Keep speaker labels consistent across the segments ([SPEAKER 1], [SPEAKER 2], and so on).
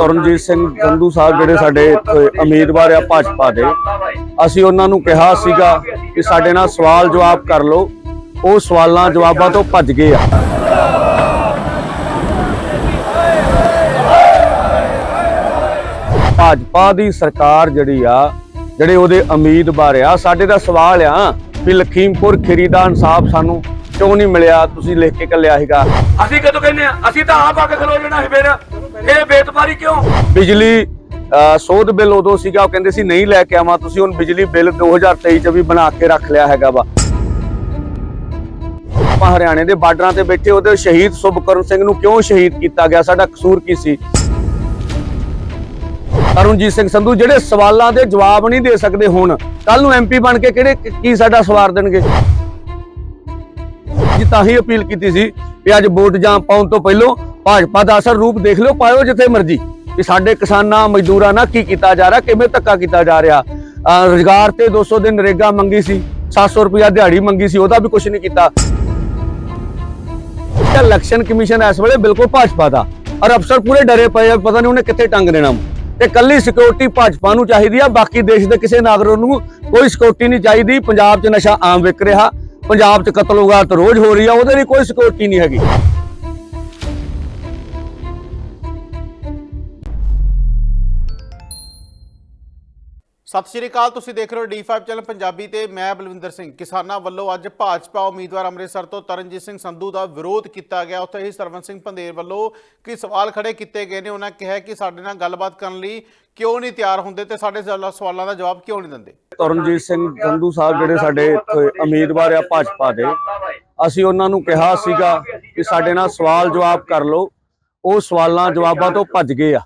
[SPEAKER 1] ਤਰਨਜੀਤ ਸਿੰਘ ਸੰਧੂ ਸਾਹਿਬ ਜਿਹੜੇ ਸਾਡੇ ਇੱਥੇ ਉਮੀਦਵਾਰ ਆ ਭਾਜਪਾ ਦੇ, ਅਸੀਂ ਉਹਨਾਂ ਨੂੰ ਕਿਹਾ ਸੀਗਾ ਕਿ ਸਾਡੇ ਨਾਲ ਸਵਾਲ ਜਵਾਬ ਕਰ ਲਓ। ਉਹ ਸਵਾਲਾਂ ਜਵਾਬਾਂ ਤੋਂ ਭੱਜ ਗਏ ਆ। ਭਾਜਪਾ ਦੀ ਸਰਕਾਰ ਜਿਹੜੀ ਆ, ਜਿਹੜੇ ਉਹਦੇ ਉਮੀਦਵਾਰ ਆ, ਸਾਡੇ ਦਾ ਸਵਾਲ ਆ ਵੀ ਲਖੀਮਪੁਰ ਖੀਰੀ ਦਾ ਇਨਸਾਫ ਸਾਨੂੰ ਕਿਉਂ ਨਹੀਂ ਮਿਲਿਆ? ਤੁਸੀਂ ਲਿਖ ਕੇ ਕੱਲਿਆ ਹੈਗਾ
[SPEAKER 2] ਅਸੀਂ ਕਦੋਂ ਕਹਿੰਦੇ ਆ? ਅਸੀਂ ਤਾਂ ਆਪ ਆ ਕੇ ਖਲੋ ਜਾਣਾ ਹੈ ਫਿਰ। ਇਹ ਬੇਤਬਾਰੀ ਕਿਉਂ?
[SPEAKER 1] ਬਿਜਲੀ ਸੋਧ ਬਿੱਲ ਉਦੋਂ ਸੀਗਾ ਉਹ ਕਹਿੰਦੇ ਸੀ ਨਹੀਂ ਲੈ ਕੇ ਆਵਾਂ। ਤੁਸੀਂ ਹੁਣ ਬਿਜਲੀ ਬਿੱਲ 2023 ਚ ਵੀ ਬਣਾ ਕੇ ਰੱਖ ਲਿਆ ਹੈਗਾ ਵਾ। ਆਪਾਂ ਹਰਿਆਣੇ ਦੇ ਬਾਰਡਰਾਂ ਤੇ ਬੈਠੇ ਉਹਦੇ ਸ਼ਹੀਦ ਸੁਭਕਰਨ ਸਿੰਘ ਨੂੰ ਕਿਉਂ ਸ਼ਹੀਦ ਕੀਤਾ ਗਿਆ? ਸਾਡਾ ਕਸੂਰ ਕੀ ਸੀ? ਤਰੁਣਜੀਤ ਸਿੰਘ ਸੰਧੂ ਜਿਹੜੇ ਸਵਾਲਾਂ ਦੇ ਜਵਾਬ ਨਹੀਂ ਦੇ ਸਕਦੇ ਹੁਣ ਕੱਲ ਨੂੰ ਐਮਪੀ ਬਣ ਕੇ ਕਿਹੜੇ ਕੀ ਸਾਡਾ ਸਵਾਰ ਦੇਣਗੇ? ਜੀ, ਤਾਂ ਹੀ ਅਪੀਲ ਕੀਤੀ ਸੀ ਵੀ ਅੱਜ ਵੋਟ ਜਾਂ ਪਾਉਣ ਤੋਂ ਪਹਿਲਾਂ ਭਾਜਪਾ ਦਾ ਅਸਰ ਰੂਪ ਦੇਖ ਲਿਓ, ਪਾਇਓ ਜਿੱਥੇ ਮਰਜ਼ੀ। ਵੀ ਸਾਡੇ ਕਿਸਾਨਾਂ, ਮਜ਼ਦੂਰਾਂ ਨਾਲ ਕੀ ਕੀਤਾ ਜਾ ਰਿਹਾ, ਕਿਵੇਂ ਧੱਕਾ ਕੀਤਾ ਜਾ ਰਿਹਾ। ਅਹ ਤੇ 200 ਦਿਨ ਨਰੇਗਾ ਮੰਗੀ ਸੀ 700 ਰੁਪਇਆ ਦਿਹਾੜੀ ਮੰਗੀ ਸੀ, ਉਹਦਾ ਵੀ ਕੁਝ ਨਹੀਂ ਕੀਤਾ। ਇਲੈਕਸ਼ਨ ਕਮਿਸ਼ਨ ਇਸ ਵੇਲੇ ਬਿਲਕੁਲ ਭਾਜਪਾ ਦਾ। ਔਰ ਅਫਸਰ ਪੂਰੇ ਡਰੇ ਪਏ ਆ, ਪਤਾ ਨਹੀਂ ਉਹਨੇ ਕਿੱਥੇ ਟੰਗ ਦੇਣਾ। ਤੇ ਕੱਲੀ ਸਿਕਿਉਰਿਟੀ ਭਾਜਪਾ ਨੂੰ ਚਾਹੀਦੀ ਆ, ਬਾਕੀ ਦੇਸ਼ ਦੇ ਕਿਸੇ ਨਾਗਰਿਕ ਨੂੰ ਕੋਈ ਸਿਕਿਉਰਿਟੀ ਨਹੀਂ ਚਾਹੀਦੀ, ਪੰਜਾਬ 'ਚ ਨਸ਼ਾ ਆਮ ਵਿਕ ਰਿਹਾ। ਪੰਜਾਬ 'ਚ ਕਤਲ ਉਗਾਤ ਰੋਜ਼ ਹੋ ਰਹੀ ਆ ਉਹਦੇ ਲਈ ਕੋਈ ਸਿਕਿਉਰਿਟੀ ਨਹੀਂ ਹੈਗੀ।
[SPEAKER 3] ਸਤਿ ਸ਼੍ਰੀ ਅਕਾਲ, ਤੁਸੀਂ ਦੇਖ ਰਹੇ ਹੋ D5 ਚੈਨਲ ਪੰਜਾਬੀ ਤੇ ਮੈਂ ਬਲਵਿੰਦਰ ਸਿੰਘ। ਕਿਸਾਨਾਂ ਵੱਲੋਂ ਅੱਜ ਭਾਜਪਾ ਉਮੀਦਵਾਰ ਅੰਮ੍ਰਿਤਸਰ ਤੋਂ ਤਰਨਜੀਤ ਸਿੰਘ ਸੰਧੂ ਦਾ ਵਿਰੋਧ ਕੀਤਾ ਗਿਆ। ਉੱਥੇ ਹੀ ਸਰਵਨ ਸਿੰਘ ਪੰਦੇਰ ਵੱਲੋਂ ਕਿ ਸਵਾਲ ਖੜੇ ਕੀਤੇ ਗਏ ਨੇ। ਉਹਨਾਂ ਕਿਹਾ ਕਿ ਸਾਡੇ ਨਾਲ ਗੱਲਬਾਤ ਕਰਨ ਲਈ ਕਿਉਂ ਨਹੀਂ ਤਿਆਰ ਹੁੰਦੇ ਤੇ ਸਾਡੇ ਸਵਾਲਾਂ- ਦਾ ਜਵਾਬ ਕਿਉਂ ਨਹੀਂ ਦਿੰਦੇ?
[SPEAKER 1] ਤਰਨਜੀਤ ਸਿੰਘ ਸੰਧੂ ਸਾਹਿਬ ਜਿਹੜੇ ਸਾਡੇ ਉਮੀਦਵਾਰ ਆ ਭਾਜਪਾ ਦੇ, ਅਸੀਂ ਉਹਨਾਂ ਨੂੰ ਕਿਹਾ ਸੀਗਾ ਕਿ ਸਾਡੇ ਨਾਲ ਸਵਾਲ ਜਵਾਬ ਕਰ ਲਓ। ਉਹ ਸਵਾਲਾਂ ਜਵਾਬਾਂ ਤੋਂ ਭੱਜ ਗਏ ਆ।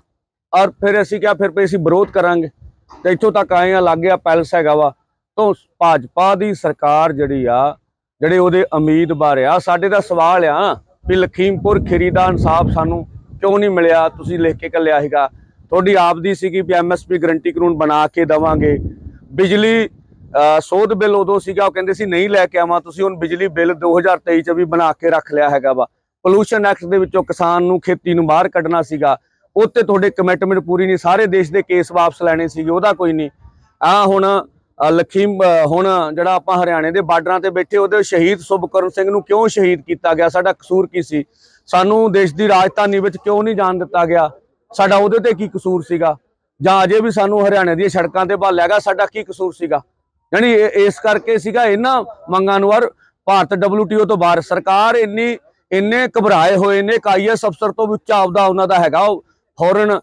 [SPEAKER 1] ਔਰ ਫਿਰ ਅਸੀਂ ਕਿਹਾ, ਫਿਰ ਵੀ ਅਸੀਂ ਵਿਰੋਧ ਕਰਾਂਗੇ। ਤੇ ਇੱਥੋਂ ਤੱਕ ਆਏ ਆ ਲੱਗ ਗਿਆ ਪੈਲਸ ਹੈਗਾ ਵਾ। ਤੋਂ ਭਾਜਪਾ ਦੀ ਸਰਕਾਰ ਜਿਹੜੀ ਆ ਜਿਹੜੇ ਉਹਦੇ ਉਮੀਦਵਾਰ ਆ ਸਾਡੇ ਦਾ ਸਵਾਲ ਆ ਵੀ ਲਖੀਮਪੁਰ ਖੀਰੀ ਦਾ ਇਨਸਾਫ ਸਾਨੂੰ ਕਿਉਂ ਨਹੀਂ ਮਿਲਿਆ? ਤੁਸੀਂ ਲਿਖ ਕੇ ਕੱਲਿਆ ਹੈਗਾ ਤੁਹਾਡੀ ਆਪ ਦੀ ਸੀਗੀ ਵੀ ਐਮਐਸਪੀ ਗਰੰਟੀ ਕਾਨੂੰਨ ਬਣਾ ਕੇ ਦਵਾਂਗੇ। ਬਿਜਲੀ ਅਹ, ਸੋਧ ਬਿੱਲ ਉਦੋਂ ਸੀਗਾ ਉਹ ਕਹਿੰਦੇ ਸੀ ਨਹੀਂ ਲੈ ਕੇ ਆਵਾਂ ਤੁਸੀਂ ਹੁਣ ਬਿਜਲੀ ਬਿੱਲ 2023 ਚ ਵੀ ਬਣਾ ਕੇ ਰੱਖ ਲਿਆ ਹੈਗਾ ਵਾ। ਪੋਲੂਸ਼ਨ ਐਕਟ ਦੇ ਵਿੱਚੋਂ ਕਿਸਾਨ ਨੂੰ ਖੇਤੀ ਨੂੰ ਬਾਹਰ ਕੱਢਣਾ ਸੀਗਾ। ਉੱਤੇ ਤੁਹਾਡੇ ਕਮਿਟਮੈਂਟ ਪੂਰੀ ਨਹੀਂ, ਸਾਰੇ ਦੇਸ਼ ਦੇ ਕੇਸ ਵਾਪਸ ਲੈਣੇ ਸੀਗੇ, ਉਹਦਾ ਕੋਈ ਨਹੀਂ। ਆ ਹੁਣ ਲਖੀਮ ਹੁਣ ਜਿਹੜਾ ਆਪਾਂ ਹਰਿਆਣੇ ਦੇ ਬਾਰਡਰਾਂ ਤੇ ਬੈਠੇ, ਉਹਦੇ ਸ਼ਹੀਦ ਸੁਭਕਰਨ ਸਿੰਘ ਨੂੰ ਕਿਉਂ ਸ਼ਹੀਦ ਕੀਤਾ ਗਿਆ? ਸਾਡਾ ਕਸੂਰ ਕੀ ਸੀ? ਸਾਨੂੰ ਦੇਸ਼ ਦੀ ਰਾਜਧਾਨੀ ਵਿੱਚ ਕਿਉਂ ਨਹੀਂ ਜਾਣ ਦਿੱਤਾ ਗਿਆ? ਸਾਡਾ ਉਹਦੇ ਤੇ ਕੀ ਕਸੂਰ ਸੀਗਾ? ਜਾਂ ਅਜੇ ਵੀ ਸਾਨੂੰ ਹਰਿਆਣੇ ਦੀਆਂ ਸੜਕਾਂ ਤੇ ਭਾਲਿਆ ਗਿਆ ਸਾਡਾ ਕੀ ਕਸੂਰ ਸੀਗਾ? ਯਾਨੀ ਇਸ ਕਰਕੇ ਸੀਗਾ ਇਹਨਾਂ ਮੰਗਾਂ ਨੂੰ, ਔਰ ਭਾਰਤ WTO ਤੋਂ ਬਾਹਰ ਸਰਕਾਰ ਇੰਨੀ, ਇੰਨੇ ਘਬਰਾਏ ਹੋਏ ਨੇ ਕਿ ਆਈਐਸ ਅਫਸਰ ਤੋਂ ਵੀ ਉੱਚਾ ਆਪਦਾ ਉਹਨਾਂ ਦਾ ਹੈਗਾ ਉਹ ਫੋਰਨ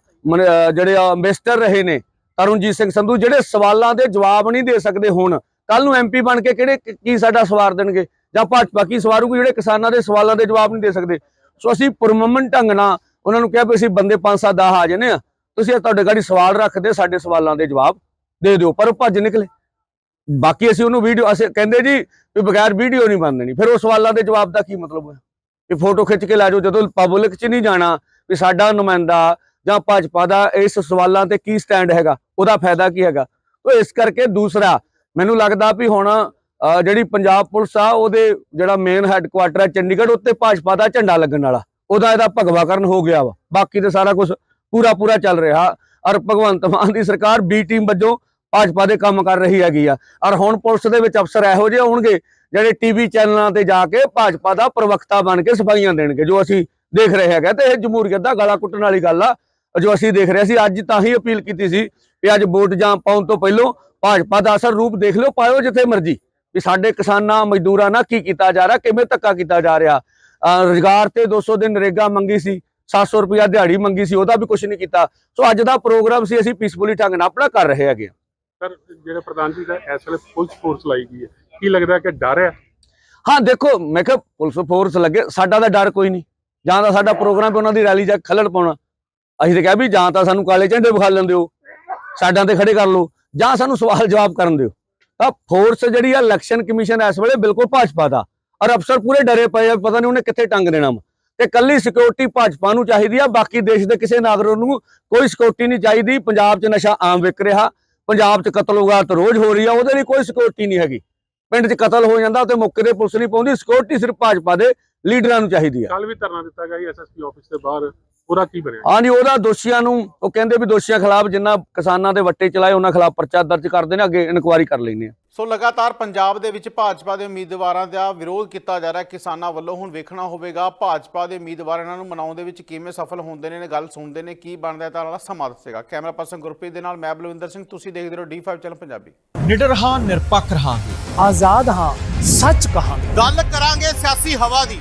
[SPEAKER 1] ਜਿਹੜੇ ਮਿਸਟਰ ਰਹੇ ਨੇ, ਤਰੁਣਜੀਤ ਸਿੰਘ ਸੰਧੂ, ਜਿਹੜੇ ਸਵਾਲਾਂ ਦੇ ਜਵਾਬ ਨਹੀਂ ਦੇ ਸਕਦੇ ਹੁਣ ਕੱਲ ਨੂੰ ਐਮਪੀ ਬਣ ਕੇ ਕਿਹੜੇ ਕੀ ਸਾਡਾ ਸਵਾਰ ਦੇਣਗੇ? ਜਾਂ ਭਾਜਪਾ ਕੀ ਸਵਾਰੂਗੀ ਜਿਹੜੇ ਕਿਸਾਨਾਂ ਦੇ ਸਵਾਲਾਂ ਦੇ ਜਵਾਬ ਨਹੀਂ ਦੇ ਸਕਦੇ। ਸੋ ਅਸੀਂ ਪੁਰਮਮਨ ਢੰਗ ਨਾਲ ਉਹਨਾਂ ਨੂੰ ਕਿਹਾ ਵੀ ਅਸੀਂ ਬੰਦੇ 5-7 10 ਆ ਜਨੇ ਆ ਤੁਸੀਂ ਤੁਹਾਡੇ ਗਾੜੀ ਸਵਾਲ ਰੱਖਦੇ, ਸਾਡੇ ਸਵਾਲਾਂ ਦੇ ਜਵਾਬ ਦੇ ਦਿਓ, ਪਰ ਉਹ ਭੱਜ ਨਿਕਲੇ। ਬਾਕੀ ਅਸੀਂ ਉਹਨੂੰ ਵੀਡੀਓ ਅਸੀਂ ਕਹਿੰਦੇ ਜੀ ਵੀ ਬਗੈਰ ਵੀਡੀਓ ਨਹੀਂ ਬਣ ਦੇਣੀ ਫਿਰ ਉਹ ਸਵਾਲਾਂ ਦੇ ਜਵਾਬ ਦਾ ਕੀ ਮਤਲਬ ਹੋਇਆ? ਕਿ ਫੋਟੋ ਖਿੱਚ ਕੇ ਲੈ ਜਾਓ, ਜਦੋਂ ਪਬਲਿਕ 'ਚ ਨਹੀਂ ਜਾਣਾ ਵੀ ਸਾਡਾ ਨੁਮਾਇੰਦਾ ਜਾਂ ਭਾਜਪਾ ਦਾ ਇਸ ਸਵਾਲਾਂ ਤੇ ਕੀ ਸਟੈਂਡ ਹੈਗਾ, ਉਹਦਾ ਫਾਇਦਾ ਕੀ ਹੈਗਾ? ਉਹ ਇਸ ਕਰਕੇ ਦੂਸਰਾ, ਮੈਨੂੰ ਲੱਗਦਾ ਵੀ ਹੁਣ ਜਿਹੜੀ ਪੰਜਾਬ ਪੁਲਿਸ ਆ, ਉਹਦੇ ਜਿਹੜਾ ਮੇਨ ਹੈੱਡਕੁਆਟਰ ਹੈ ਚੰਡੀਗੜ੍ਹ, ਉੱਤੇ ਭਾਜਪਾ ਦਾ ਝੰਡਾ ਲੱਗਣ ਵਾਲਾ। ਉਹਦਾ ਇਹਦਾ ਭਗਵਾਕਰਨ ਹੋ ਗਿਆ ਵਾ। ਬਾਕੀ ਤੇ ਸਾਰਾ ਕੁਝ ਪੂਰਾ ਪੂਰਾ ਚੱਲ ਰਿਹਾ। ਔਰ ਭਗਵੰਤ ਮਾਨ ਦੀ ਸਰਕਾਰ ਬੀ ਟੀਮ ਵੱਜੋਂ ਭਾਜਪਾ ਦੇ ਕੰਮ ਕਰ ਰਹੀ ਹੈਗੀ ਆ। ਔਰ ਹੁਣ ਪੁਲਿਸ ਦੇ ਵਿੱਚ ਅਫਸਰ ਇਹੋ ਜਿਹੇ ਹੋਣਗੇ, ਜਿਹੜੇ ਟੀਵੀ ਚੈਨਲਾਂ ਤੇ ਜਾ ਕੇ ਭਾਜਪਾ ਦਾ ਪ੍ਰਵਕਤਾ ਬਣ ਕੇ ਸਫਾਈਆਂ ਦੇਣਗੇ, ਜੋ ਅਸੀਂ ਦੇਖ ਰਹੇ ਹੈਗੇ ਤੇ ਇਹ ਜਮਹੂਰੀਅਤ ਦਾ ਗਲਾ ਕੁੱਟਣ ਵਾਲੀ ਗੱਲ ਆ। ਜੋ ਅਸੀਂ ਦੇਖ ਰਹੇ ਸੀ ਅੱਜ ਤਾਂ ਹੀ ਅਪੀਲ ਕੀਤੀ ਸੀ ਵੀ ਅੱਜ ਵੋਟ ਜਾਂ ਪਾਉਣ ਤੋਂ ਪਹਿਲਾਂ ਭਾਜਪਾ ਦਾ ਅਸਰ ਰੂਪ ਦੇਖ ਲਿਓ ਪਾਇਓ ਜਿੱਥੇ ਮਰਜ਼ੀ। ਵੀ ਸਾਡੇ ਕਿਸਾਨਾਂ ਮਜ਼ਦੂਰਾਂ ਨਾਲ ਕੀ ਕੀਤਾ ਜਾ ਰਿਹਾ ਕਿਵੇਂ ਧੱਕਾ ਕੀਤਾ ਜਾ ਰਿਹਾ। ਰੁਜ਼ਗਾਰ ਤੇ 200 ਦਿਨ ਨਰੇਗਾ ਮੰਗੀ ਸੀ 700 ਰੁਪਇਆ ਦਿਹਾੜੀ ਮੰਗੀ ਸੀ ਉਹਦਾ ਵੀ ਕੁਝ ਨਹੀਂ ਕੀਤਾ। ਸੋ ਅੱਜ ਦਾ ਪ੍ਰੋਗਰਾਮ ਸੀ ਅਸੀਂ ਪੀਸਫੁਲੀ ਢੰਗ ਨਾਲ ਆਪਣਾ ਕਰ ਰਹੇ ਹੈਗੇ
[SPEAKER 4] ਸਰ ਜਿਹੜੇ ਪ੍ਰਧਾਨ ਜੀ ਦਾ ਇਸ ਵੇਲੇ ਪੁਲਿਸ ਫੋਰਸ ਲਾਈ ਗਈ ਹੈ ਕੀ ਲੱਗਦਾ ਕਿ ਡਰ ਹੈ?
[SPEAKER 1] ਹਾਂ ਦੇਖੋ ਮੈਂ ਕਿਹਾ ਪੁਲਿਸ ਫੋਰਸ ਲੱਗੇ ਸਾਡਾ ਤਾਂ ਡਰ ਕੋਈ ਨਹੀਂ। ਜਾਂ ਤਾਂ ਸਾਡਾ ਪ੍ਰੋਗਰਾਮ ਤੇ ਉਹਨਾਂ ਦੀ ਰੈਲੀ ਚ ਕੇ ਖੱਲੜ ਪਾਉਣਾ। ਅਸੀਂ ਤਾਂ ਕਿਹਾ ਵੀ ਜਾਂ ਤਾਂ ਸਾਨੂੰ ਕਾਲੇ ਝੰਡੇ ਵਿਖਾ ਲੈਣ ਦਿਓ ਸਾਡਾਂ ਤੇ ਖੜੇ ਕਰ ਲਓ, ਜਾਂ ਸਾਨੂੰ ਸਵਾਲ ਜਵਾਬ ਕਰਨ ਦਿਓ। ਤਾਂ ਫੋਰਸ ਜਿਹੜੀ ਆ ਇਲੈਕਸ਼ਨ ਕਮਿਸ਼ਨ ਇਸ ਵੇਲੇ ਬਿਲਕੁਲ ਭਾਜਪਾ ਦਾ। ਔਰ ਅਫਸਰ ਪੂਰੇ ਡਰੇ ਪਏ ਆ, ਪਤਾ ਨਹੀਂ ਉਹਨੇ ਕਿੱਥੇ ਟੰਗ ਦੇਣਾ ਵਾ। ਤੇ ਕੱਲੀ ਸਿਕਿਉਰਿਟੀ ਭਾਜਪਾ ਨੂੰ ਚਾਹੀਦੀ ਆ, ਬਾਕੀ ਦੇਸ਼ ਦੇ ਕਿਸੇ ਨਾਗਰਿਕ ਨੂੰ ਕੋਈ ਸਿਕਿਉਰਿਟੀ ਨਹੀਂ ਚਾਹੀਦੀ। ਪੰਜਾਬ 'ਚ ਨਸ਼ਾ ਆਮ ਵਿਕ ਰਿਹਾ, ਪੰਜਾਬ 'ਚ ਕਤਲ ਉਗਾਤ ਰੋਜ਼ ਹੋ ਰਹੀ ਆ, ਉਹਦੇ ਲਈ ਕੋਈ ਸਿਕਿਉਰਿਟੀ ਨਹੀਂ ਹੈਗੀ। ਪਿੰਡ 'ਚ ਕਤਲ ਹੋ ਜਾਂਦਾ ਤੇ ਮੌਕੇ ਤੇ ਪੁਲਿਸ ਨਹੀਂ ਪਹੁੰਚਦੀ ਸਿਕਿਉਰਿਟੀ ਸਿਰਫ ਭਾਜਪਾ ਦੇ ਲੀਡਰਾਂ ਨੂੰ ਚਾਹੀਦੀ ਆ।
[SPEAKER 4] ਕੱਲ ਵੀ ਧਰਨਾ ਦਿੱਤਾ ਗਿਆ ਐਸਐਸਪੀ ਆਫਿਸ ਦੇ ਬਾਹਰ। ਉਹਦਾ ਕੀ ਬਣਿਆ?
[SPEAKER 1] ਹਾਂਜੀ ਉਹਦਾ ਦੋਸ਼ੀਆਂ ਨੂੰ ਉਹ ਕਹਿੰਦੇ ਵੀ ਦੋਸ਼ੀਆਂ ਖਿਲਾਫ ਜਿੰਨਾ ਕਿਸਾਨਾਂ ਦੇ ਵੱਟੇ ਚਲਾਏ ਉਹਨਾਂ ਖਿਲਾਫ ਪਰਚਾ ਦਰਜ ਕਰਦੇ ਨੇ ਅੱਗੇ ਇਨਕੁਆਇਰੀ ਕਰ ਲੈਂਦੇ ਆ।
[SPEAKER 3] ਸੋ ਲਗਾਤਾਰ ਪੰਜਾਬ ਦੇ ਵਿੱਚ ਭਾਜਪਾ ਦੇ ਉਮੀਦਵਾਰਾਂ ਦਾ ਵਿਰੋਧ ਕੀਤਾ ਜਾ ਰਿਹਾ। ਕਿਸਾਨਾਂ ਵੱਲੋਂ ਹੁਣ ਵੇਖਣਾ ਹੋਵੇਗਾ ਭਾਜਪਾ ਦੇ ਉਮੀਦਵਾਰ ਇਹਨਾਂ ਨੂੰ ਮਨਾਉਣ ਦੇ ਵਿੱਚ ਕਿਵੇਂ ਸਫਲ ਹੁੰਦੇ ਨੇ ਇਹ ਗੱਲ ਸੁਣਦੇ ਨੇ ਕੀ ਬਣਦਾ ਹੈ ਤਾਂ ਵਾਲਾ ਸਮਾਂ ਦੱਸੇਗਾ। ਕੈਮਰਾ ਪਰਸਨ ਗੁਰਪ੍ਰੀਤ ਦੇ ਨਾਲ ਮੈਂ ਬਲਵਿੰਦਰ ਸਿੰਘ ਤੁਸੀਂ ਦੇਖਦੇ ਰਹੋ D5 ਚੈਨਲ ਪੰਜਾਬੀ।
[SPEAKER 5] ਨਿਡਰ ਹਾਂ ਨਿਰਪੱਖ ਰਹਾਂਗੇ। ਆਜ਼ਾਦ ਹਾਂ ਸੱਚ ਕਹਾਂਗੇ।
[SPEAKER 3] ਗੱਲ ਕਰਾਂਗੇ ਸਿਆਸੀ ਹਵਾ ਦੀ।